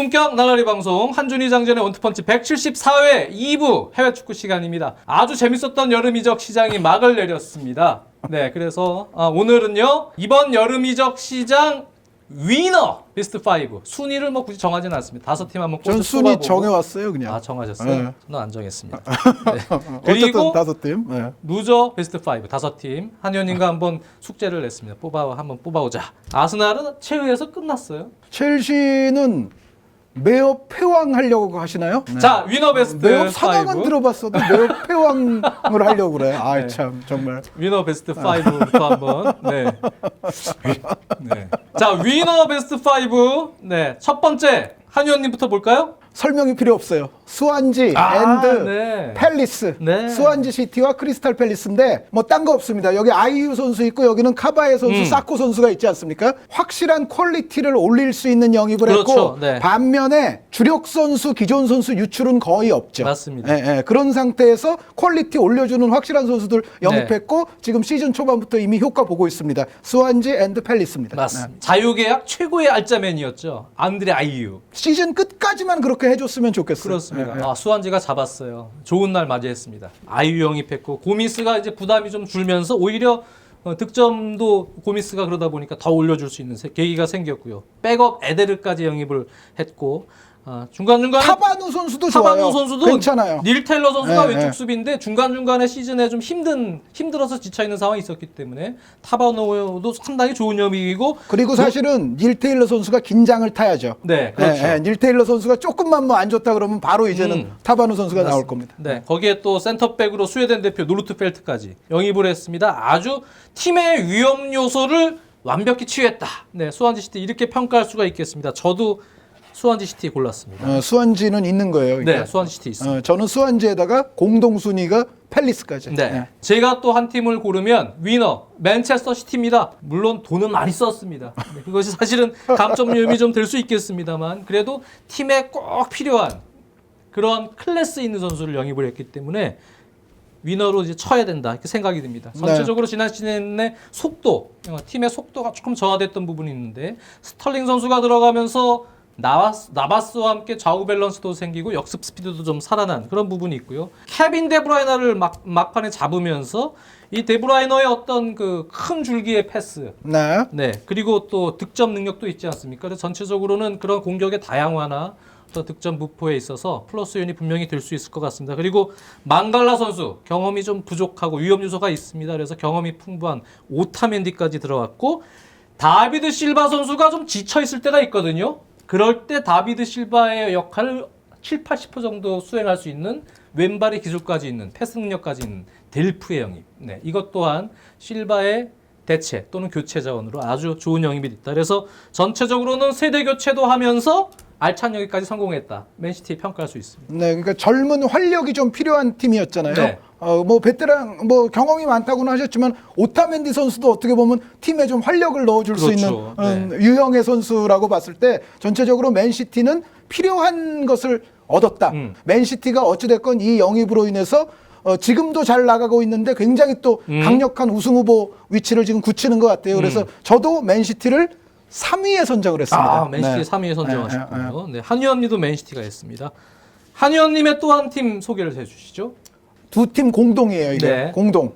고품격 나날이 방송 한준희 장전의 원투펀치 174회 2부 해외 축구 시간입니다. 아주 재밌었던 여름 이적 시장이 막을 내렸습니다. 네, 그래서 아, 오늘은요 이번 여름 이적 시장 위너 베스트 5 순위를 뭐 굳이 정하지는 않습니다. 다섯 팀 한번 전꼭 순위 뽑아보고. 정해왔어요 그냥. 아 정하셨어요? 네. 저는 안 정했습니다. 어쨌든 그리고 다섯 팀. 네. 루저 베스트 5 다섯 팀 한의원님과 한번 숙제를 냈습니다. 뽑아 한번 뽑아오자. 아스날은 최후에서 끝났어요. 첼시는 매어 패왕 하려고 하시나요? 네. 자 위너 베스트 매어 5 상황은 들어봤어도 매어 패왕을 하려고 그래. 아이 네. 참 정말. 위너 베스트 5부터 한번 네. 네. 자 위너 베스트 5 네. 첫 번째 한 의원님부터 볼까요? 설명이 필요 없어요. 수완지, 아, 앤드, 네. 팰리스, 네. 수완지 시티와 크리스탈 팰리스인데 뭐 딴 거 없습니다. 여기 아이유 선수 있고 여기는 카바에 선수, 음. 사코 선수가 있지 않습니까? 확실한 퀄리티를 올릴 수 있는 영입을 그렇죠. 했고 네. 반면에 주력 선수, 기존 선수 유출은 거의 없죠. 맞습니다. 예, 예. 그런 상태에서 퀄리티 올려주는 확실한 선수들 네. 영입했고 지금 시즌 초반부터 이미 효과 보고 있습니다. 수완지 앤드 팰리스입니다. 맞습니다. 네. 자유계약 최고의 알짜맨이었죠. 안드레 아이유. 시즌 끝까지만 그렇게 해줬으면 좋겠어요. 그렇습니다. 예, 예. 아, 수완지가 잡았어요. 좋은 날 맞이했습니다. 아이유 영입했고 고미스가 이제 부담이 좀 줄면서 오히려 어, 득점도 고미스가 그러다 보니까 더 올려줄 수 있는 세- 계기가 생겼고요. 백업 에데르까지 영입을 했고 아, 중간 중간 타바누 선수도 타바누 좋아요. 선수도 괜찮아요. 닐 테일러 선수가 네, 왼쪽 네. 수비인데 중간 중간에 시즌에 좀 힘든 힘들어서 지쳐 있는 상황이 있었기 때문에 타바누도 상당히 좋은 영입이고 그리고 사실은 닐 테일러 선수가 긴장을 타야죠. 네 그렇죠. 예, 예, 닐 테일러 선수가 조금만 뭐 안 좋다 그러면 바로 이제는 음. 타바누 선수가 나올 겁니다. 네, 거기에 또 센터백으로 스웨덴 대표 노르트펠트까지 영입을 했습니다. 아주 팀의 위험 요소를 완벽히 치유했다. 네, 수완지 시티 이렇게 평가할 수가 있겠습니다. 저도 수완지 시티 골랐습니다. 어, 수완지는 있는 거예요. 네, 그러니까. 수완지 시티 있습니다. 어, 저는 수완지에다가 공동 순위가 팰리스까지. 네. 예. 제가 또 한 팀을 고르면 위너 맨체스터 시티입니다. 물론 돈은 많이 썼습니다. 네, 그것이 사실은 감점 요인이 좀 될 수 있겠습니다만 그래도 팀에 꼭 필요한 그런 클래스 있는 선수를 영입을 했기 때문에 위너로 이제 쳐야 된다 이렇게 생각이 듭니다. 네. 전체적으로 지난 시즌의 속도, 어, 팀의 속도가 조금 저하됐던 부분이 있는데 스털링 선수가 들어가면서 나바스, 나바스와 함께 좌우 밸런스도 생기고 역습 스피드도 좀 살아난 그런 부분이 있고요. 케빈 데브라이너를 막, 막판에 잡으면서 이 데브라이너의 어떤 그 큰 줄기의 패스, 네. 네 그리고 또 득점 능력도 있지 않습니까? 그래서 전체적으로는 그런 공격의 다양화나 또 득점 무포에 있어서 플러스 요인이 분명히 될 수 있을 것 같습니다. 그리고 망갈라 선수 경험이 좀 부족하고 위험 요소가 있습니다. 그래서 경험이 풍부한 오타멘디까지 들어왔고 다비드 실바 선수가 좀 지쳐 있을 때가 있거든요. 그럴 때 다비드 실바의 역할을 7, 80% 정도 수행할 수 있는 왼발의 기술까지 있는 패스 능력까지 있는 델프의 영입. 네, 이것 또한 실바의 대체 또는 교체 자원으로 아주 좋은 영입이 됐다. 그래서 전체적으로는 세대 교체도 하면서 알찬 영입까지 성공했다. 맨시티 평가할 수 있습니다. 네, 그러니까 젊은 활력이 좀 필요한 팀이었잖아요. 네. 어, 뭐 베테랑 뭐 경험이 많다고는 하셨지만 오타멘디 선수도 어떻게 보면 팀에 좀 활력을 넣어줄 수 있는 그렇죠. 음, 유형의 선수라고 봤을 때 전체적으로 맨시티는 필요한 것을 얻었다. 음. 맨시티가 어찌됐건 이 영입으로 인해서 어, 지금도 잘 나가고 있는데 굉장히 또 음. 강력한 우승 후보 위치를 지금 굳히는 것 같아요. 그래서 저도 맨시티를 3위에 선정을 했습니다. 아, 맨시티 네. 3위에 네, 네, 선정하셨군요. 네, 한의원님도 맨시티가 했습니다. 한의원님의 또 한 팀 소개를 해주시죠. 두 팀 공동이에요, 이게. 네. 공동.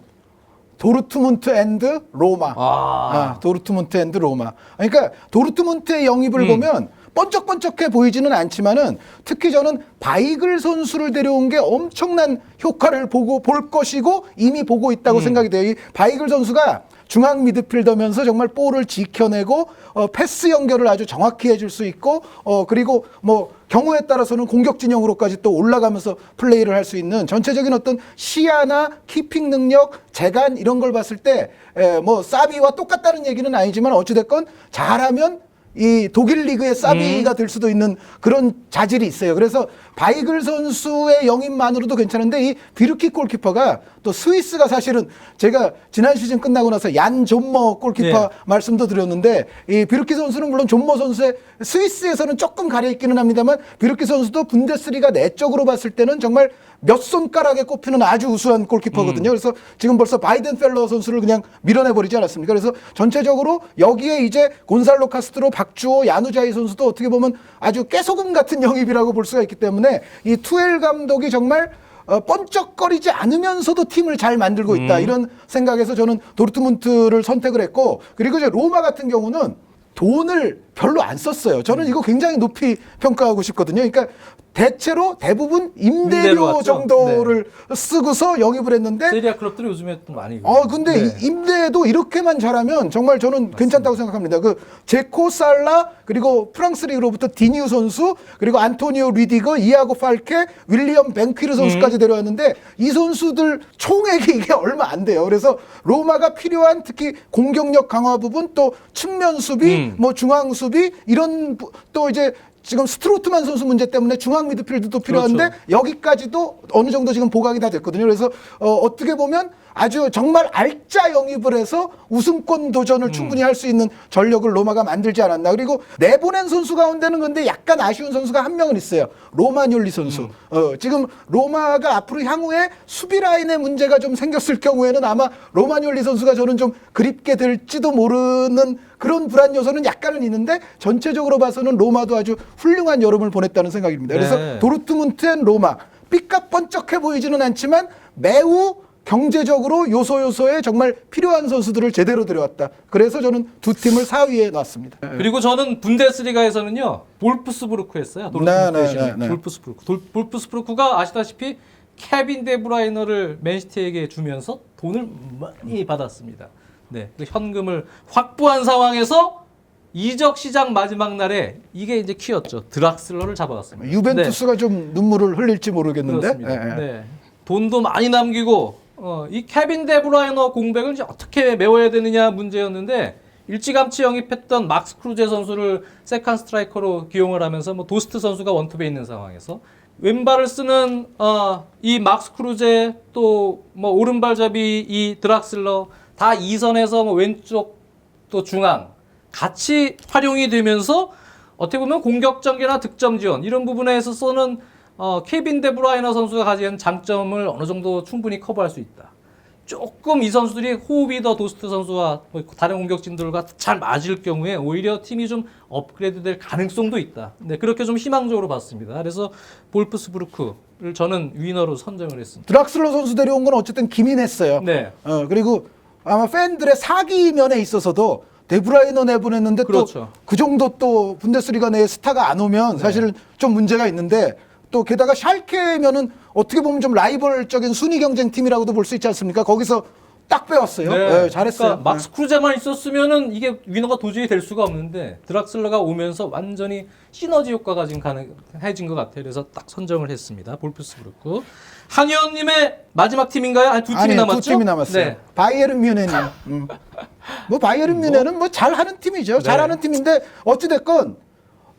도르트문트 앤드 로마. 아. 아, 도르트문트 앤드 로마. 그러니까 도르트문트의 영입을 음. 보면 번쩍번쩍해 보이지는 않지만은 특히 저는 바이글 선수를 데려온 게 엄청난 효과를 보고 볼 것이고 이미 보고 있다고 음. 생각이 돼요. 이 바이글 선수가 중앙 미드필더면서 정말 볼을 지켜내고 어, 패스 연결을 아주 정확히 해줄 수 있고 어, 그리고 뭐 경우에 따라서는 공격 진영으로까지 또 올라가면서 플레이를 할 수 있는 전체적인 어떤 시야나 키핑 능력, 재간 이런 걸 봤을 때 뭐 사비와 똑같다는 얘기는 아니지만 어찌됐건 잘하면 이 독일 리그의 사비가 음. 될 수도 있는 그런 자질이 있어요. 그래서 바이글 선수의 영입만으로도 괜찮은데 이 비르키 골키퍼가 또 스위스가 사실은 제가 지난 시즌 끝나고 나서 얀 존머 골키퍼 네. 말씀도 드렸는데 이 비르키 선수는 물론 존머 선수의 스위스에서는 조금 가려 있기는 합니다만 비르키 선수도 분데스리가 내적으로 봤을 때는 정말 몇 손가락에 꼽히는 아주 우수한 골키퍼거든요. 그래서 지금 벌써 바이든 펠러 선수를 그냥 밀어내버리지 않았습니까? 그래서 전체적으로 여기에 이제 곤살로 카스트로, 박주호, 야누자이 선수도 어떻게 보면 아주 깨소금 같은 영입이라고 볼 수가 있기 때문에 이 투엘 감독이 정말 어, 번쩍거리지 않으면서도 팀을 잘 만들고 있다 이런 생각에서 저는 도르트문트를 선택을 했고 그리고 이제 로마 같은 경우는 돈을 별로 안 썼어요. 저는 이거 굉장히 높이 평가하고 싶거든요. 그러니까 대체로 대부분 임대료. 정도를 쓰고서 영입을 했는데 세리아 클럽들이 요즘에 또 많이. 어 근데 네. 이 임대도 이렇게만 잘하면 정말 저는 괜찮다고 생각합니다. 그 제코 살라 그리고 프랑스 리그로부터 디뉴 선수 그리고 안토니오 리디거, 이아고 팔케, 윌리엄 벤퀴르 선수까지 데려왔는데 이 선수들 총액이 이게 얼마 안 돼요. 그래서 로마가 필요한 특히 공격력 강화 부분 또 측면 수비, 음. 뭐 중앙 수비 이런 부- 또 이제 지금 스트로트만 선수 문제 때문에 중앙 미드필드도 필요한데 그렇죠. 여기까지도 어느 정도 지금 보강이 다 됐거든요. 그래서 어, 어떻게 보면 아주 정말 알짜 영입을 해서 우승권 도전을 충분히 할 수 있는 전력을 로마가 만들지 않았나. 그리고 내보낸 선수 가운데는 근데 약간 아쉬운 선수가 한 명은 있어요. 로마뇰리 선수. 어, 지금 로마가 앞으로 향후에 수비 라인에 문제가 좀 생겼을 경우에는 아마 로마뇰리 선수가 저는 좀 그립게 될지도 모르는 그런 불안 요소는 약간은 있는데 전체적으로 봐서는 로마도 아주 훌륭한 여름을 보냈다는 생각입니다. 그래서 네. 도르트문트 앤 로마 삐까뻔쩍해 보이지는 않지만 매우 경제적으로 요소 요소에 정말 필요한 선수들을 제대로 들여왔다. 그래서 저는 두 팀을 4위에 놨습니다. 그리고 저는 분데스리가에서는요 볼프스부르크 했어요. 네, 네, 네, 네. 볼프스부르크. 돌- 볼프스부르크가 아시다시피 케빈 데브라이너를 맨시티에게 주면서 돈을 많이 받았습니다. 네, 그 현금을 확보한 상황에서 이적 시장 마지막 날에 이게 이제 키였죠. 드락슬러를 잡아갔습니다. 유벤투스가 좀 눈물을 흘릴지 모르겠는데. 그렇습니다. 예, 예. 네. 돈도 많이 남기고 어, 이 케빈 데브라이너 공백을 어떻게 메워야 되느냐 문제였는데 일찌감치 영입했던 막스 크루제 선수를 세컨 스트라이커로 기용을 하면서 뭐 도스트 선수가 원톱에 있는 상황에서 왼발을 쓰는 어, 이 막스 크루제 또 뭐 오른발잡이 이 드락슬러 다 이선에서 뭐 왼쪽 또 중앙 같이 활용이 되면서 어떻게 보면 공격 전개나 득점 지원 이런 부분에 있어서는 어, 케빈 데브라이너 선수가 가진 장점을 어느 정도 충분히 커버할 수 있다. 조금 이 선수들이 호흡이 더 도스트 선수와 뭐 다른 공격진들과 잘 맞을 경우에 오히려 팀이 좀 업그레이드 될 가능성도 있다. 네, 그렇게 좀 희망적으로 봤습니다. 그래서 볼프스부르크를 저는 위너로 선정을 했습니다. 드락슬러 선수 데려온 건 어쨌든 기민했어요. 네. 어, 그리고 아마 팬들의 사기 면에 있어서도 데브라이너 내보냈는데 그렇죠. 또그 정도 또 분데스리가 내에 스타가 안 오면 사실은 좀 문제가 있는데 또 게다가 샬케면은 어떻게 보면 좀 라이벌적인 순위 경쟁 팀이라고도 볼 수 있지 않습니까? 거기서 딱 빼왔어요. 네, 잘했어요. 그러니까 막스 크루제만 있었으면은 이게 위너가 도저히 될 수가 없는데 드락슬러가 오면서 완전히 시너지 효과가 지금 가능해진 것 같아요. 그래서 딱 선정을 했습니다. 볼프스부르크. 한의원님의 마지막 팀인가요? 아니 두 팀이 아니, 남았죠? 두 팀이 남았어요. 네. 바이에른 뮌헨이. 음. 뭐 바이에른 뮌헨은 뭐 잘하는 팀이죠. 네. 잘하는 팀인데 어찌 됐건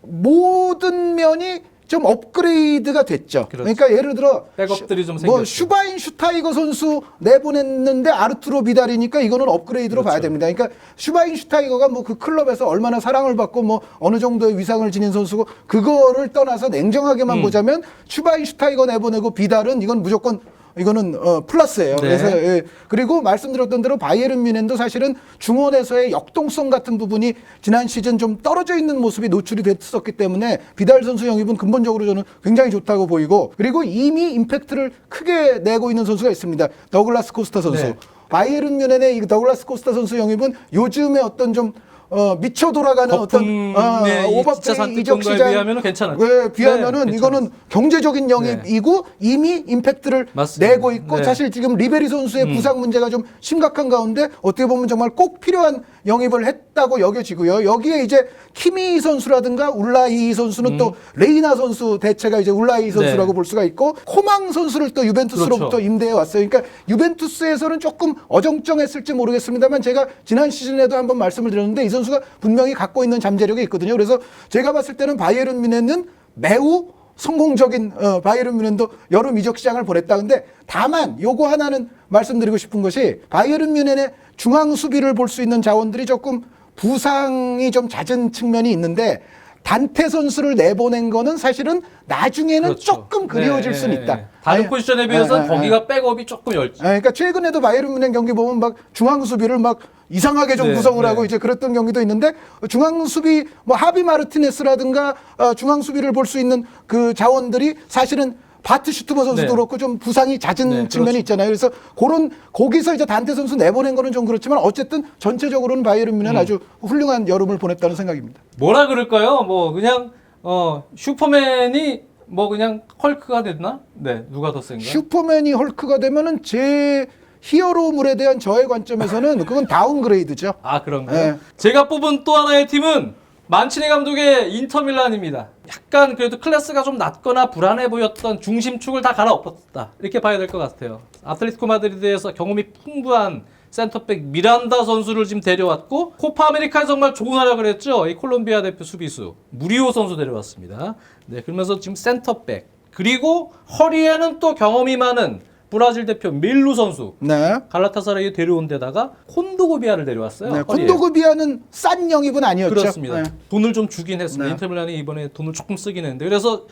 모든 면이 좀 업그레이드가 됐죠. 그렇죠. 그러니까 예를 들어 백업들이 좀뭐 생겼죠. 슈바인 슈타이거 선수 내보냈는데 아르투로 비달이니까 이거는 업그레이드로 그렇죠. 봐야 됩니다. 그러니까 슈바인 슈타이거가 뭐 그 클럽에서 얼마나 사랑을 받고 뭐 어느 정도의 위상을 지닌 선수고 그거를 떠나서 냉정하게만 음. 보자면 슈바인 슈타이거 내보내고 비달은 이건 무조건 이거는 어, 플러스예요. 네. 그래서 예. 그리고 말씀드렸던 대로 바이에른 뮌헨도 사실은 중원에서의 역동성 같은 부분이 지난 시즌 좀 떨어져 있는 모습이 노출이 됐었기 때문에 비달 선수 영입은 근본적으로 저는 굉장히 좋다고 보이고 그리고 이미 임팩트를 크게 내고 있는 선수가 있습니다. 더글라스 코스타 선수. 네. 바이에른 뮌헨의 이 더글라스 코스타 선수 영입은 요즘에 어떤 좀 어, 미쳐 돌아가는 어떤 어, 이 오버페이 이적 시장 비하면은 괜찮아요. 네, 비하면은 네, 이거는 경제적인 영입이고 이미 임팩트를 맞습니다. 내고 있고 네. 사실 지금 리베리 선수의 부상 문제가 좀 심각한 가운데 어떻게 보면 정말 꼭 필요한 영입을 했다고 여겨지고요. 여기에 이제 키미 선수라든가 울라이 선수는 또 레이나 선수 대체가 이제 울라이 선수라고 음. 네. 볼 수가 있고 코망 선수를 또 유벤투스로부터 그렇죠. 임대해 왔어요. 그러니까 유벤투스에서는 조금 어정쩡했을지 모르겠습니다만 제가 지난 시즌에도 한번 말씀을 드렸는데 이 선수가 분명히 갖고 있는 잠재력이 있거든요. 그래서 제가 봤을 때는 바이에른 뮌헨은 매우 성공적인 어, 바이에른 뮌헨도 여름 이적 시장을 보냈다. 근데 다만 요거 하나는 말씀드리고 싶은 것이 바이에른 뮌헨의 중앙 수비를 볼 수 있는 자원들이 조금 부상이 좀 잦은 측면이 있는데 단테 선수를 내보낸 거는 사실은 나중에는 그렇죠. 조금 그리워질 네, 수는 네, 있다. 네. 다른 아니, 포지션에 비해서 네, 네, 거기가 백업이 조금 열. 예, 그러니까 최근에도 바이에른 뮌헨 경기 보면 막 중앙 수비를 막 이상하게 좀 네, 구성을 네. 하고 이제 그랬던 경기도 있는데 중앙 수비 뭐 하비 마르티네스라든가 어, 중앙 수비를 볼 수 있는 그 자원들이 사실은 바트 슈트버 선수도 네. 그렇고 좀 부상이 잦은 네, 측면이 그렇죠. 있잖아요. 그래서 그런 거기서 이제 단테 선수 내보낸 거는 좀 그렇지만 어쨌든 전체적으로는 바이에른 음. 뮌헨 아주 훌륭한 여름을 보냈다는 생각입니다. 뭐라 그럴까요? 뭐 그냥 어 슈퍼맨이 뭐 그냥 헐크가 됐나? 네, 누가 더 센가? 슈퍼맨이 헐크가 되면은 제 히어로물에 대한 저의 관점에서는 그건 다운그레이드죠. 아 그런가요? 네. 제가 뽑은 또 하나의 팀은 만치니 감독의 인터밀란입니다. 약간 그래도 클래스가 좀 낮거나 불안해 보였던 중심축을 다 갈아엎었다. 이렇게 봐야 될 것 같아요. 아틀레티코 마드리드에서 경험이 풍부한 센터백 미란다 선수를 지금 데려왔고 코파 아메리카에 정말 좋은 활약을 했죠. 이 콜롬비아 대표 수비수 무리오 선수 데려왔습니다. 네, 그러면서 지금 센터백 그리고 허리에는 또 경험이 많은 브라질 대표 밀루 선수 네. 갈라타사라이 데려온 데다가 콘도고비아를 데려왔어요. 네, 허리에. 콘도그비아는 싼 영입은 아니었죠. 그렇습니다. 네. 돈을 좀 주긴 했습니다. 네. 인터밀란이 이번에 돈을 조금 쓰긴 했는데 그래서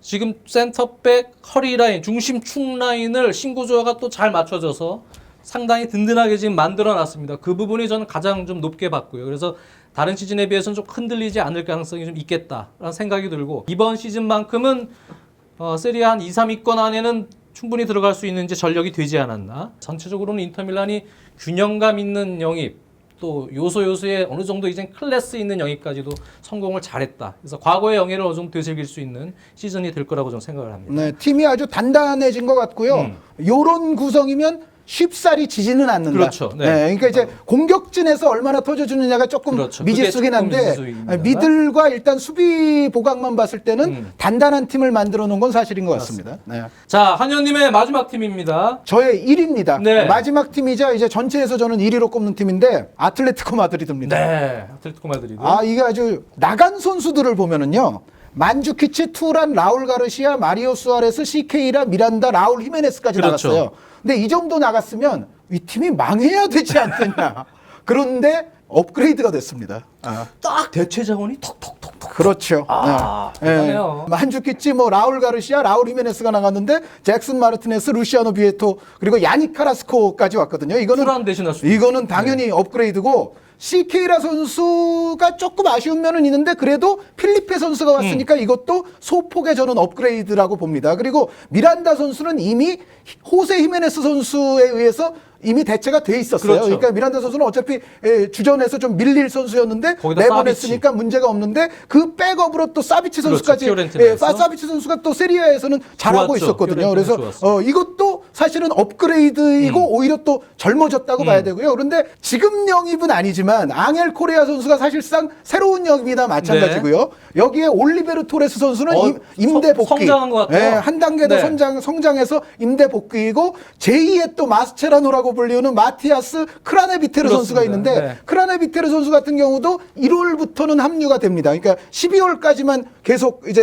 지금 센터백 허리 라인 중심 축 라인을 신구조화가 또 잘 맞춰져서 상당히 든든하게 지금 만들어 놨습니다. 그 부분이 저는 가장 좀 높게 봤고요. 그래서 다른 시즌에 비해서는 좀 흔들리지 않을 가능성이 좀 있겠다라는 생각이 들고 이번 시즌만큼은 어, 세리아 한 2, 3위권 안에는 충분히 들어갈 수 있는 이제 전력이 되지 않았나. 전체적으로는 인터밀란이 균형감 있는 영입 또 요소 요소에 어느 정도 이제 클래스 있는 영입까지도 성공을 잘했다. 그래서 과거의 영예를 어느 정도 되새길 수 있는 시즌이 될 거라고 저는 생각을 합니다. 네, 팀이 아주 단단해진 것 같고요. 음. 요런 구성이면 쉽사리 지지는 않는다. 그렇죠. 네. 그러니까 이제 공격진에서 얼마나 터져주느냐가 조금 그렇죠. 미지수긴 한데. 미들과 일단 수비 보강만 봤을 때는 음. 단단한 팀을 만들어 놓은 건 사실인 것 같습니다. 네. 자, 한현님의 마지막 팀입니다. 저의 1위입니다. 네. 마지막 팀이자 이제 전체에서 저는 1위로 꼽는 팀인데 아틀레티코 마드리드입니다. 네, 아틀레티코 마드리드. 아 이게 아주 나간 선수들을 보면은요. 만주키치, 투란, 라울 가르시아, 마리오 수아레스, CK라, 미란다, 라울 히메네스까지 그렇죠. 나갔어요. 근데 이 정도 나갔으면 이 팀이 망해야 되지 않느냐. 그런데 업그레이드가 됐습니다. 아, 딱 대체 자원이 톡톡톡톡. 그렇죠. 아, 네. 대단해요. 만주키치, 뭐 라울 가르시아, 라울 히메네스가 나갔는데 잭슨 마르티네스, 루시아노 비에토 그리고 야닉 카라스코까지 왔거든요. 이거는 이거는 당연히 업그레이드고 CK라 선수가 조금 아쉬운 면은 있는데 그래도 필리페 선수가 음. 왔으니까 이것도 소폭의 저는 업그레이드라고 봅니다. 그리고 미란다 선수는 이미 호세 히메네스 선수에 의해서 이미 대체가 돼 있었어요. 그렇죠. 그러니까 미란다 선수는 어차피 에, 주전에서 좀 밀릴 선수였는데 내보냈으니까 문제가 없는데 그 백업으로 또 사비치 그렇죠. 선수까지 피오렌티나에서. 예, 사비치 선수가 또 세리아에서는 잘하고 좋았죠. 있었거든요. 그래서. 어, 이것도 사실은 업그레이드이고 음. 오히려 또 젊어졌다고 봐야 되고요. 그런데 지금 영입은 아니지만 앙헬 코레아 선수가 사실상 새로운 영입이나 마찬가지고요. 여기에 올리베르 토레스 선수는 네. 어, 임- 성- 복귀. 성장한 것 같아요. 예, 한 단계 더 네. 성장, 성장해서 임대 복귀이고 제2의 또 마스체라노라고 불리우는 마티아스 크라네비테르 선수가. 있는데 네. 크라네비테르 선수 같은 경우도 1월부터는 합류가 됩니다. 그러니까 12월까지만 계속 이제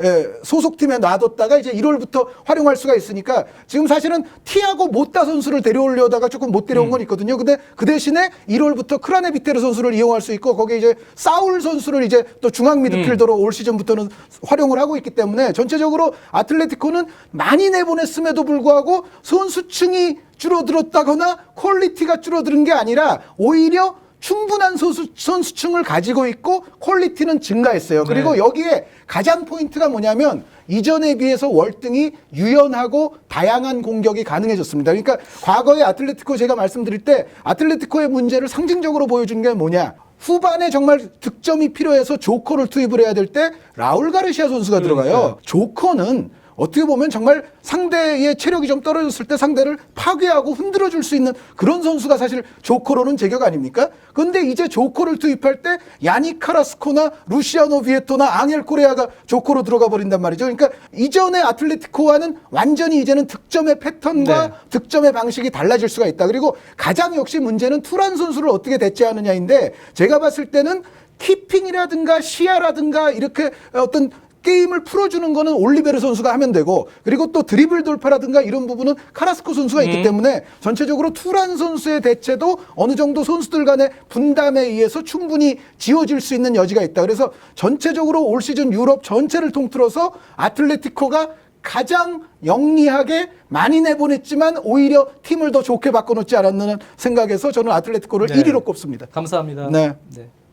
에, 에, 소속팀에 놔뒀다가 이제 1월부터 활용할 수가 있으니까 지금 사실은 티아고 모타 선수를 데려오려다가 조금 못 음. 데려온 건 있거든요. 근데 그 대신에 1월부터 크라네비테르 선수를 이용할 수 있고 거기에 이제 사울 선수를 이제 또 중앙 미드필더로 음. 올 시즌부터는 활용을 하고 있기 때문에 전체적으로 아틀레티코는 많이 내보냈음에도 불구하고 선수층이 줄어들었다거나 퀄리티가 줄어드는 게 아니라 오히려 충분한 선수, 선수층을 가지고 있고 퀄리티는 증가했어요. 그리고 네. 여기에 가장 포인트가 뭐냐면 이전에 비해서 월등히 유연하고 다양한 공격이 가능해졌습니다. 그러니까 과거에 아틀레티코 제가 말씀드릴 때 아틀레티코의 문제를 상징적으로 보여준 게 뭐냐? 후반에 정말 득점이 필요해서 조커를 투입을 해야 될 때 라울 가르시아 선수가 들어가요. 그러니까요. 조커는 어떻게 보면 정말 상대의 체력이 좀 떨어졌을 때 상대를 파괴하고 흔들어 줄 수 있는 그런 선수가 사실 조커로는 제격 아닙니까? 근데 이제 조커를 투입할 때 야니 카라스코나 루시아노 비에토나 앙헬 코레아가 조커로 들어가 버린단 말이죠. 그러니까 이전의 아틀레티코와는 완전히 이제는 득점의 패턴과 네. 득점의 방식이 달라질 수가 있다. 그리고 가장 역시 문제는 투란 선수를 어떻게 대체하느냐인데 제가 봤을 때는 키핑이라든가 시야라든가 이렇게 어떤 게임을 풀어주는 거는 올리베르 선수가 하면 되고 그리고 또 드리블 돌파라든가 이런 부분은 카라스코 선수가 있기 음. 때문에 전체적으로 투란 선수의 대체도 어느 정도 선수들 간의 분담에 의해서 충분히 지어질 수 있는 여지가 있다. 그래서 전체적으로 올 시즌 유럽 전체를 통틀어서 아틀레티코가 가장 영리하게 많이 내보냈지만 오히려 팀을 더 좋게 바꿔놓지 않았는 생각에서 저는 아틀레티코를 네. 1위로 꼽습니다. 감사합니다. 네.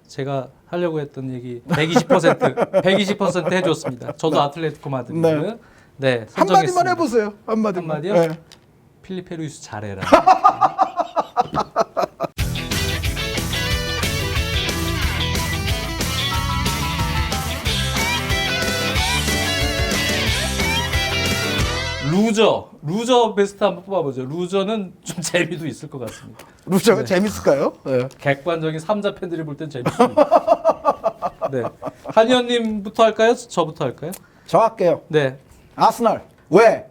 제가 하려고 했던 얘기 120% 120% 해줬습니다. 저도 아틀레티코 마드리드. 네. 네. 네 한마디만. 해보세요. 한마디만. 한마디요? 네. 필리페 루이스 잘해라. 루저, 루저 베스트 한번 뽑아보죠. 루저는 좀 재미도 있을 것 같습니다. 루저가 재밌을까요? 네. 객관적인 삼자 팬들이 볼 땐 재밌습니다. 네, 한의원님부터 할까요? 저부터 할까요? 저 할게요. 네, 아스날. 왜?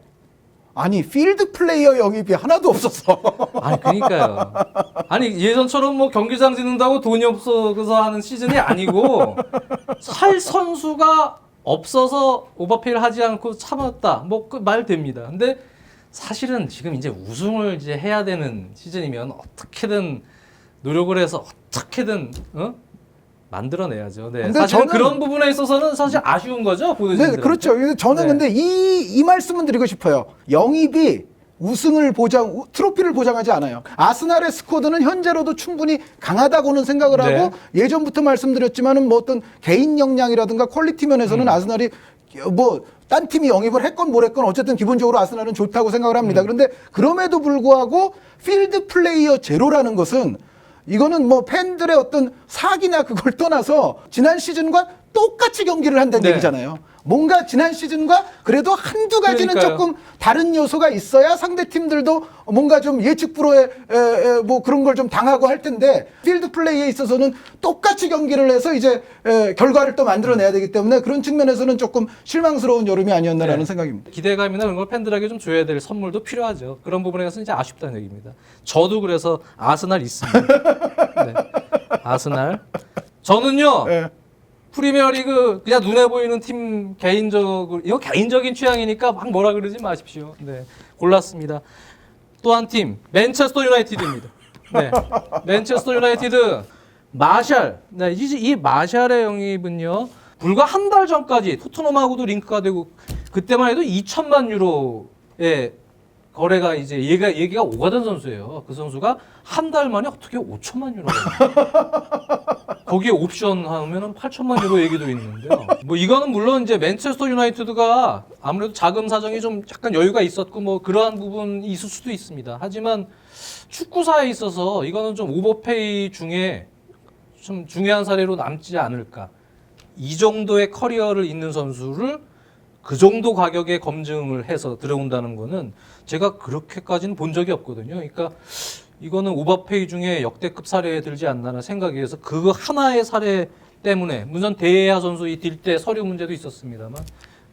아니 필드 플레이어 영입이 하나도 없었어. 아니 그러니까요. 아니 예전처럼 뭐 경기장 짓는다고 돈이 없어서 하는 시즌이 아니고 살 선수가 없어서 오버페이를 하지 않고 참았다. 뭐 그 말 됩니다. 근데 사실은 지금 이제 우승을 이제 해야 되는 시즌이면 어떻게든 노력을 해서 어떻게든 어? 만들어내야죠. 네. 근데 사실 은 저는- 그런 부분에 있어서는 사실 아쉬운 거죠. 보여주는 네, 그렇죠. 근데 저는 네. 근데 이, 이 말씀은 드리고 싶어요. 영입이 우승을 보장, 우- 트로피를 보장하지 않아요. 아스날의 스쿼드는 현재로도 충분히 강하다고는 생각을 네. 하고 예전부터 말씀드렸지만은 뭐 어떤 개인 역량이라든가 퀄리티 면에서는 음. 아스날이 뭐 딴 팀이 영입을 했건 뭐랬건 어쨌든 기본적으로 아스날은 좋다고 생각을 합니다. 음. 그런데 그럼에도 불구하고 필드 플레이어 제로라는 것은 이거는 뭐 팬들의 어떤 사기나 그걸 떠나서 지난 시즌과 똑같이 경기를 한다는 네. 얘기잖아요. 뭔가 지난 시즌과 그래도 한두 가지는 그러니까요. 조금 다른 요소가 있어야 상대 팀들도 뭔가 좀 예측 불허의 에, 에, 뭐 그런 걸 좀 당하고 할 텐데 필드 플레이에 있어서는 똑같이 경기를 해서 이제 에, 결과를 또 만들어내야 되기 때문에 그런 측면에서는 조금 실망스러운 여름이 아니었나라는 네. 생각입니다. 기대감이나 그런 걸 팬들에게 좀 줘야 될 선물도 필요하죠. 그런 부분에서 이제 아쉽다는 얘기입니다. 저도 그래서 아스날 있습니다. 네. 아스날. 저는요. 예. 프리미어리그 그냥 눈에 보이는 팀 개인적으로 이거 개인적인 취향이니까 막 뭐라 그러지 마십시오. 네. 골랐습니다. 또 한 팀 맨체스터 유나이티드입니다. 네. 맨체스터 유나이티드 마샬. 네, 이, 이 마샬의 영입은요. 불과 한 달 전까지 토트넘하고도 링크가 되고 그때만 해도 2천만 유로의 거래가 이제 얘가 얘기가 오가던 선수예요. 그 선수가 한 달 만에 어떻게 5천만 유로? 거기에 옵션 하면은 8천만 유로 얘기도 있는데요. 뭐 이거는 물론 이제 맨체스터 유나이티드가 아무래도 자금 사정이 좀 약간 여유가 있었고 뭐 그러한 부분이 있을 수도 있습니다. 하지만 축구사에 있어서 이거는 좀 오버페이 중에 좀 중요한 사례로 남지 않을까. 이 정도의 커리어를 잇는 선수를 그 정도 가격에 검증을 해서 들어온다는 거는 제가 그렇게까지는 본 적이 없거든요. 그러니까 이거는 오버페이 중에 역대급 사례에 들지 않나라는 생각이 해서 그 하나의 사례 때문에 물론 대야 선수 이 딜 때 서류 문제도 있었습니다만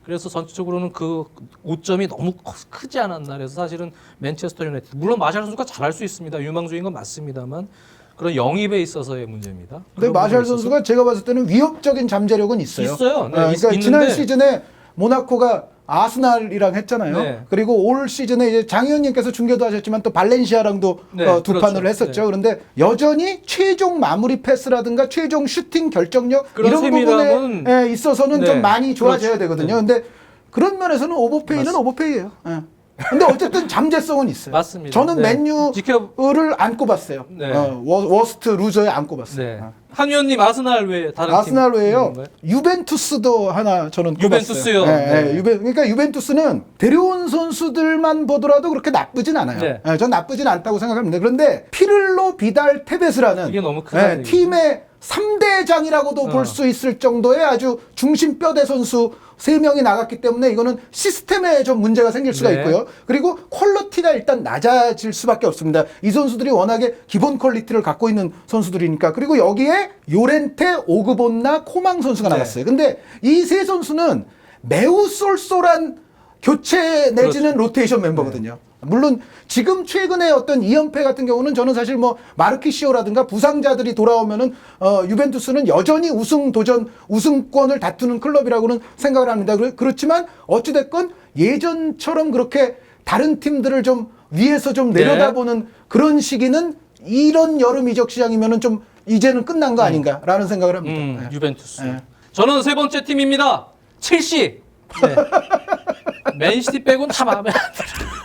그래서 전체적으로는 그 오점이 너무 커- 크지 않았나 그래서 사실은 맨체스터 유나이티드 물론 마샬 선수가 잘할 수 있습니다 유망주인 건 맞습니다만 그런 영입에 있어서의 문제입니다. 근데 마샬 선수가 제가 봤을 때는 위협적인 잠재력은 있어요. 있어요. 네, 어, 있- 그러니까 지난 있는데. 시즌에 모나코가 아스날이랑 했잖아요. 네. 그리고 올 시즌에 이제 장 의원님께서 중계도 하셨지만 또 발렌시아랑도 네, 어, 두 그렇죠. 판을 했었죠. 네. 그런데 여전히 최종 마무리 패스라든가 최종 슈팅 결정력 이런 세밀함은- 부분에 에 있어서는 네, 좀 많이 좋아져야 그렇죠. 되거든요. 근데 그런 면에서는 오버페이는 오버페이예요. 예. 근데 어쨌든 잠재성은 있어요. 맞습니다. 저는 네. 맨유를 지켜- 안 꼽았어요. 네. 어, 워, 워스트 루저에 안 꼽았어요. 네. 어. 한 의원님 아스날 외에 다른 아스날 팀 외에요. 있는가요? 유벤투스도 하나 저는 유벤투스요? 꼽았어요. 네, 네. 네. 유벤, 그러니까 유벤투스는 데려온 선수들만 보더라도 그렇게 나쁘진 않아요. 네. 네, 전 나쁘진 않다고 생각합니다. 그런데 피를로 비달 테베스라는 이게 너무 크다는 얘기죠. 팀의 3대장이라고도 어. 볼수 있을 정도의 아주 중심 뼈대 선수 세 명이 나갔기 때문에 이거는 시스템에 좀 문제가 생길 수가 네. 있고요. 그리고 퀄리티가 일단 낮아질 수밖에 없습니다. 이 선수들이 워낙에 기본 퀄리티를 갖고 있는 선수들이니까. 그리고 여기에 요렌테, 오그본나, 코망 선수가 네. 나갔어요. 근데 이 세 선수는 매우 쏠쏠한 교체 내지는 그렇죠. 로테이션 멤버거든요. 물론 지금 최근에 어떤 2연패 같은 경우는 저는 사실 뭐 마르키시오라든가 부상자들이 돌아오면은 어 유벤투스는 여전히 우승 도전 우승권을 다투는 클럽이라고는 생각을 합니다. 그렇- 그렇지만 어찌 됐건 예전처럼 그렇게 다른 팀들을 좀 위에서 좀 네. 내려다보는 그런 시기는 이런 여름 이적 시장이면은 좀 이제는 끝난 거 아닌가라는 생각을 합니다. 음, 네. 유벤투스. 네. 저는 세 번째 팀입니다. 첼시. 네. 맨시티 빼고는 다 마음에 안 들어.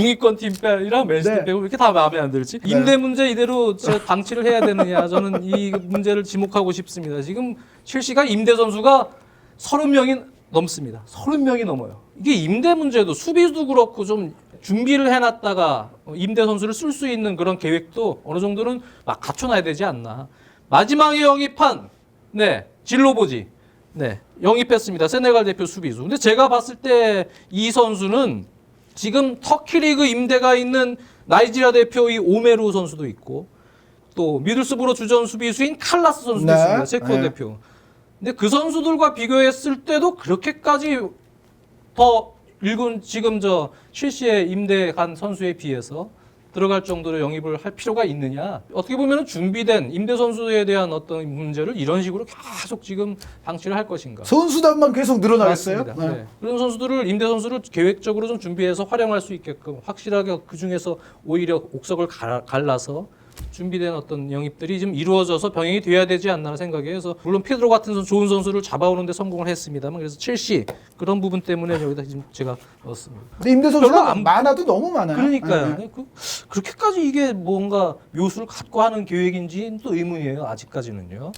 중위권 팀이랑 맨시티 네. 빼고 왜 이렇게 다 마음에 안 들지? 네. 임대 문제 이대로 저 방치를 해야 되느냐? 저는 이 문제를 지목하고 싶습니다. 지금 첼시가 임대 선수가 30명이 넘습니다. 30명이 넘어요. 이게 임대 문제도 수비도 그렇고 좀 준비를 해놨다가 임대 선수를 쓸 수 있는 그런 계획도 어느 정도는 막 갖춰놔야 되지 않나. 마지막에 영입한 네 진로보지 네 영입했습니다. 세네갈 대표 수비수. 근데 제가 봤을 때 이 선수는 지금 터키 리그 임대가 있는 나이지리아 대표 이 오메루 선수도 있고 또 미들스브로 주전 수비수인 칼라스 선수도 네. 있습니다. 체코 네. 대표. 근데 그 선수들과 비교했을 때도 그렇게까지 더 일군 지금 저 실시에 임대 간 선수에 비해서 들어갈 정도로 영입을 할 필요가 있느냐? 어떻게 보면 준비된 임대 선수에 대한 어떤 문제를 이런 식으로 계속 지금 방치를 할 것인가? 선수단만 계속 늘어나겠어요? 네. 네. 그런 선수들을 임대 선수를 계획적으로 좀 준비해서 활용할 수 있게끔 확실하게 그 중에서 오히려 옥석을 갈- 갈라서 준비된 어떤 영입들이 좀 이루어져서 병행이 돼야 되지 않나 생각해서 물론 피드로 같은 선수, 좋은 선수를 잡아오는데 성공을 했습니다만 그래서 첼시 그런 부분 때문에 여기다 지금 제가 넣었습니다. 근데 임대 별로 선수가 안- 많아도 너무 많아요. 그러니까요. 네. 그, 그렇게까지 이게 뭔가 묘수를 갖고 하는 계획인지 또 의문이에요. 아직까지는요.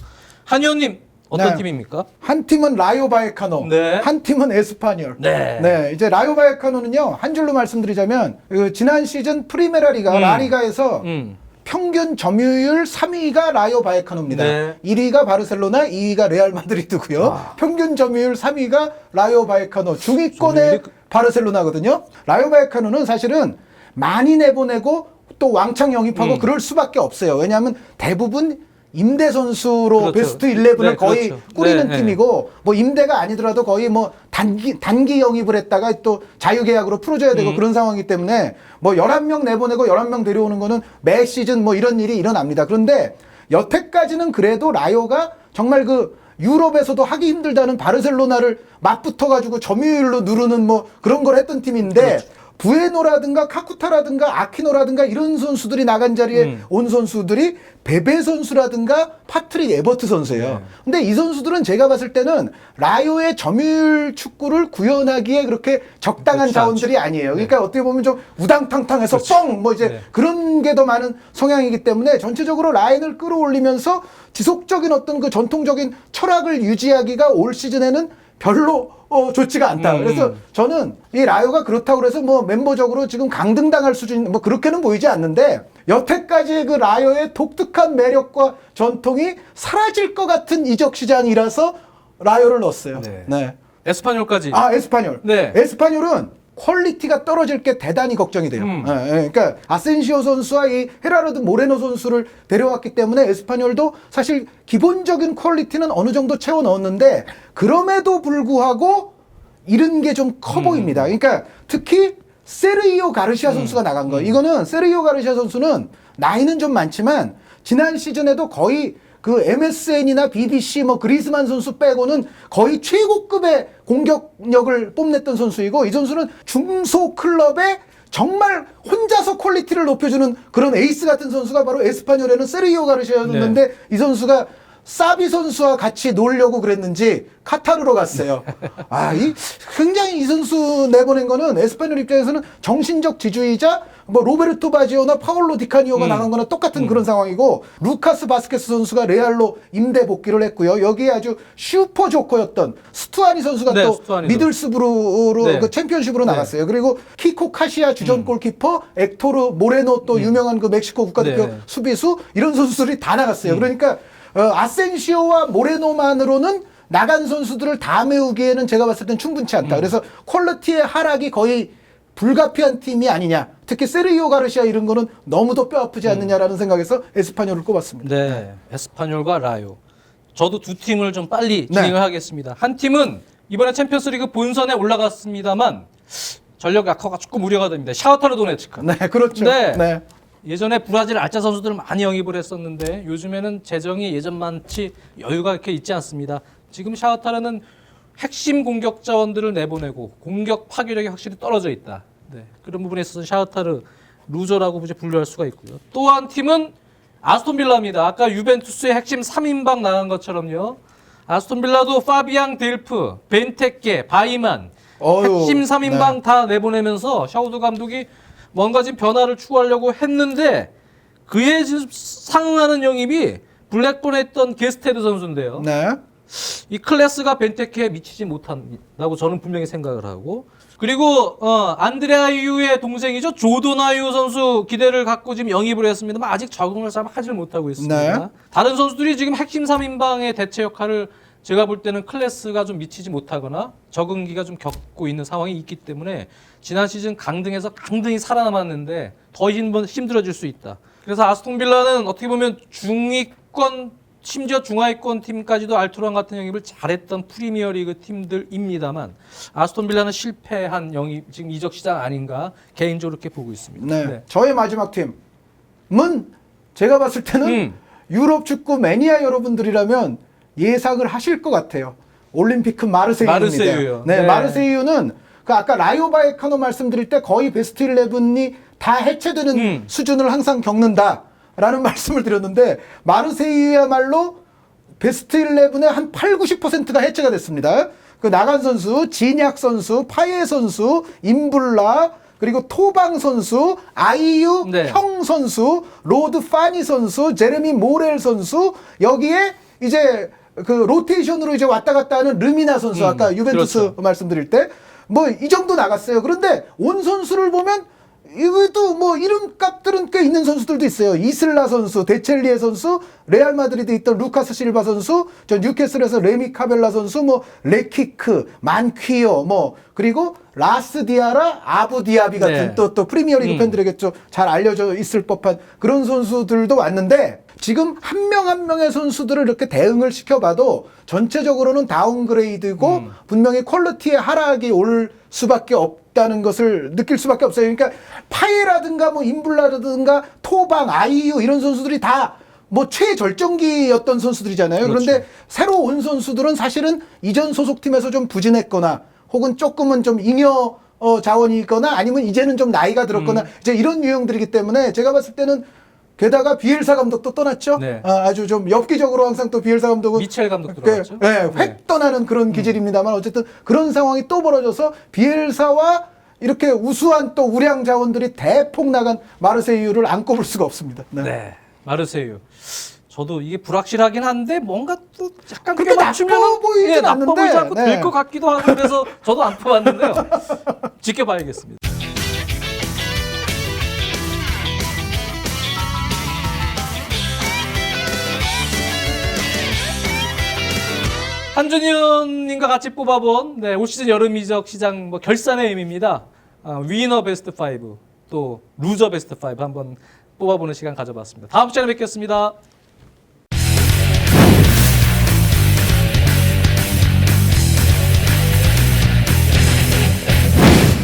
한의원님 어떤 네. 팀입니까? 한 팀은 라요 바이카노, 네. 한 팀은 에스파뇰. 네. 네, 이제 라요 바이카노는요 한 줄로 말씀드리자면 그 지난 시즌 프리메라 리가 음. 라리가에서 음. 평균 점유율 3위가 라요 바이카노입니다. 네. 1위가 바르셀로나, 2위가 레알 마드리드고요. 아. 평균 점유율 3위가 라요 바이카노. 중위권의 그- 바르셀로나거든요. 라요 바이카노는 사실은 많이 내보내고 또 왕창 영입하고 음. 그럴 수밖에 없어요. 왜냐하면 대부분 임대 선수로 그렇죠. 베스트 11을 네, 거의 그렇죠. 꾸리는 네, 팀이고 뭐 임대가 아니더라도 거의 뭐 단기 단기 영입을 했다가 또 자유 계약으로 풀어 줘야 되고 음. 그런 상황이기 때문에 뭐 11명 내보내고 11명 데려오는 거는 매 시즌 뭐 이런 일이 일어납니다. 그런데 여태까지는 그래도 라요가 정말 그 유럽에서도 하기 힘들다는 바르셀로나를 맞붙어 가지고 점유율로 누르는 뭐 그런 걸 했던 팀인데 그렇죠. 부에노라든가 카쿠타라든가 아키노라든가 이런 선수들이 나간 자리에 음. 온 선수들이 베베 선수라든가 파트릭 에버트 선수예요. 네. 근데 이 선수들은 제가 봤을 때는 라요의 점유율 축구를 구현하기에 그렇게 적당한 자원들이 아니에요. 그러니까 어떻게 보면 좀 우당탕탕해서 뻥 뭐 이제 네. 그런 게 더 많은 성향이기 때문에 전체적으로 라인을 끌어올리면서 지속적인 어떤 그 전통적인 철학을 유지하기가 올 시즌에는 별로 어, 좋지가 않다. 음. 그래서 저는 이 라요가 그렇다고 그래서 뭐 멤버적으로 지금 강등당할 수준 뭐 그렇게는 보이지 않는데 여태까지 그 라요의 독특한 매력과 전통이 사라질 것 같은 이적 시장이라서 라요를 넣었어요. 네. 네. 에스파뇰까지. 아 에스파뇰. 네. 에스파뇰은 퀄리티가 떨어질 게 대단히 걱정이 돼요. 음. 예, 예. 그러니까 아센시오 선수와 이 헤라르드 모레노 선수를 데려왔기 때문에 에스파뇰도 사실 기본적인 퀄리티는 어느 정도 채워 넣었는데 그럼에도 불구하고 이런 게 좀커 음. 보입니다. 그러니까 특히 세르이오 가르시아 선수가 나간 음. 거. 이거는 세르이오 가르시아 선수는 나이는 좀 많지만 지난 시즌에도 거의 그 MSN이나 BBC 뭐 그리스만 선수 빼고는 거의 최고급의 공격력을 뽐냈던 선수이고 이 선수는 중소 클럽의 정말 혼자서 퀄리티를 높여주는 그런 에이스 같은 선수가 바로 에스파뇰에는 세르이오 가르시아였는데 네. 이 선수가 사비 선수와 같이 놀려고 그랬는지 카타르로 갔어요. 아, 이 굉장히 이 선수 내보낸 거는 에스파뇰 입장에서는 정신적 지주이자 뭐 로베르토 바지오나 파올로 디카니오가 음. 나간 거나 똑같은 그런 상황이고 루카스 바스케스 선수가 레알로 임대 복귀를 했고요. 여기에 아주 슈퍼 조커였던 스투아니 선수가 네, 또. 미들스브루로 네. 그 챔피언십으로 네. 나갔어요. 그리고 키코 카시아 주전 골키퍼, 엑토르 모레노 또 유명한 그 멕시코 국가대표 네. 수비수 이런 선수들이 다 나갔어요. 그러니까 어, 아센시오와 모레노만으로는 나간 선수들을 다 메우기에는 제가 봤을 땐 충분치 않다. 그래서 퀄리티의 하락이 거의 불가피한 팀이 아니냐. 특히 세르이오 가르시아 이런 거는 너무도 뼈 아프지 않느냐라는 생각에서 에스파뇰을 꼽았습니다. 네, 에스파뇰과 라요. 저도 두 팀을 좀 빨리 네. 진행을 하겠습니다. 한 팀은 이번에 챔피언스리그 본선에 올라갔습니다만 전력 약화가 조금 우려가 됩니다. 샤우타르 도네츠크. 네, 그렇죠. 네. 네. 예전에 브라질 알짜 선수들을 많이 영입을 했었는데 요즘에는 재정이 예전만치 여유가 이렇게 있지 않습니다. 지금 샤우타르는 핵심 공격 자원들을 내보내고 공격 파괴력이 확실히 떨어져 있다. 네, 그런 부분에 있어서 샤우타르 루저라고 이제 분류할 수가 있고요. 또 한 팀은 아스톤 빌라입니다. 아까 유벤투스의 핵심 3인방 나간 것처럼요. 아스톤 빌라도 파비앙 델프, 벤테케, 바이만 어휴, 핵심 3인방 네. 다 내보내면서 샤우드 감독이 뭔가 지금 변화를 추구하려고 했는데 그에 지금 상응하는 영입이 블랙본에 있던 게스테드 선수인데요. 네. 이 클래스가 벤테케에 미치지 못한다고 저는 분명히 생각을 하고 그리고 어, 안드레아유의 동생이죠 조도나유 선수 기대를 갖고 지금 영입을 했습니다만 아직 적응을 잘 하지 못하고 있습니다. 네. 다른 선수들이 지금 핵심 3인방의 대체 역할을 제가 볼 때는 클래스가 좀 미치지 못하거나 적응기가 좀 겪고 있는 상황이 있기 때문에 지난 시즌 강등에서 강등이 살아남았는데 더 힘- 힘들어질 수 있다. 그래서 아스톤 빌라는 어떻게 보면 중위권 심지어 중하위권 팀까지도 알투란 같은 영입을 잘했던 프리미어리그 팀들입니다만 아스톤 빌라는 실패한 영입 지금 이적 시장 아닌가 개인적으로 이렇게 보고 있습니다. 네. 저의 마지막 팀은 제가 봤을 때는 음. 유럽 축구 매니아 여러분들이라면 예상을 하실 것 같아요. 올림피크 마르세유입니다. 마르세유요. 네, 네. 마르세유는 그 아까 라이오 바이카노 말씀드릴 때 거의 베스트 11이 다 해체되는 음. 수준을 항상 겪는다라는 말씀을 드렸는데 마르세유야말로 베스트 11의 한 8, 90%가 해체가 됐습니다. 그 나간 선수, 진약 선수, 파예 선수, 임블라, 그리고 토방 선수, 아이유 네. 형 선수, 로드 파니 선수, 제레미 모렐 선수, 여기에 이제 그 로테이션으로 이제 왔다 갔다 하는 르미나 선수, 음, 아까 유벤투스 그렇죠. 말씀드릴 때 뭐 이 정도 나갔어요. 그런데 온 선수를 보면 이것도 뭐 이름값들은 꽤 있는 선수들도 있어요. 이슬라 선수, 데첼리에 선수, 레알 마드리드에 있던 루카스 실바 선수, 저 뉴캐슬에서 레미 카벨라 선수, 뭐 레키크, 만퀴어, 뭐 그리고 라스 디아라, 아부 디아비 같은 네. 또또 프리미어리그 음. 팬들에게 좀 잘 알려져 있을 법한 그런 선수들도 왔는데 지금 한 명 한 명의 선수들을 이렇게 대응을 시켜봐도 전체적으로는 다운그레이드고 음. 분명히 퀄리티의 하락이 올 수밖에 없다는 것을 느낄 수밖에 없어요. 그러니까 파이라든가 뭐 임블라라든가 토방, 아이유 이런 선수들이 다 뭐 최절정기였던 선수들이잖아요. 그런데 그렇죠. 새로 온 선수들은 사실은 이전 소속팀에서 좀 부진했거나 혹은 조금은 좀 잉여 어, 자원이거나 아니면 이제는 좀 나이가 들었거나 음. 이제 이런 유형들이기 때문에 제가 봤을 때는 게다가 비엘사 감독도 떠났죠. 네. 아, 주좀 엽기적으로 항상 또 비엘사 감독은 미첼 감독 그, 들어갔죠. 예, 획 떠나는 그런 기질입니다만 어쨌든 그런 상황이 또 벌어져서 비엘사와 이렇게 우수한 또 우량 자원들이 대폭 나간 마르세유를 안 꼽을 수가 없습니다. 네. 네. 마르세유. 저도 이게 불확실하긴 한데 뭔가 또 약간 그렇게 그게 맞추면 나빠 보이진 예, 나빠 않는데, 보이지 않고 네. 될것 같기도 하고 그래서 저도 안 뽑았는데요. 지켜봐야겠습니다. 한준현님과 같이 뽑아본 네, 올 시즌 여름 이적 시장 뭐 결산의 의미입니다. 아, 위너 베스트 5, 또 루저 베스트 5 한번 뽑아보는 시간 가져봤습니다. 다음 시간에 뵙겠습니다.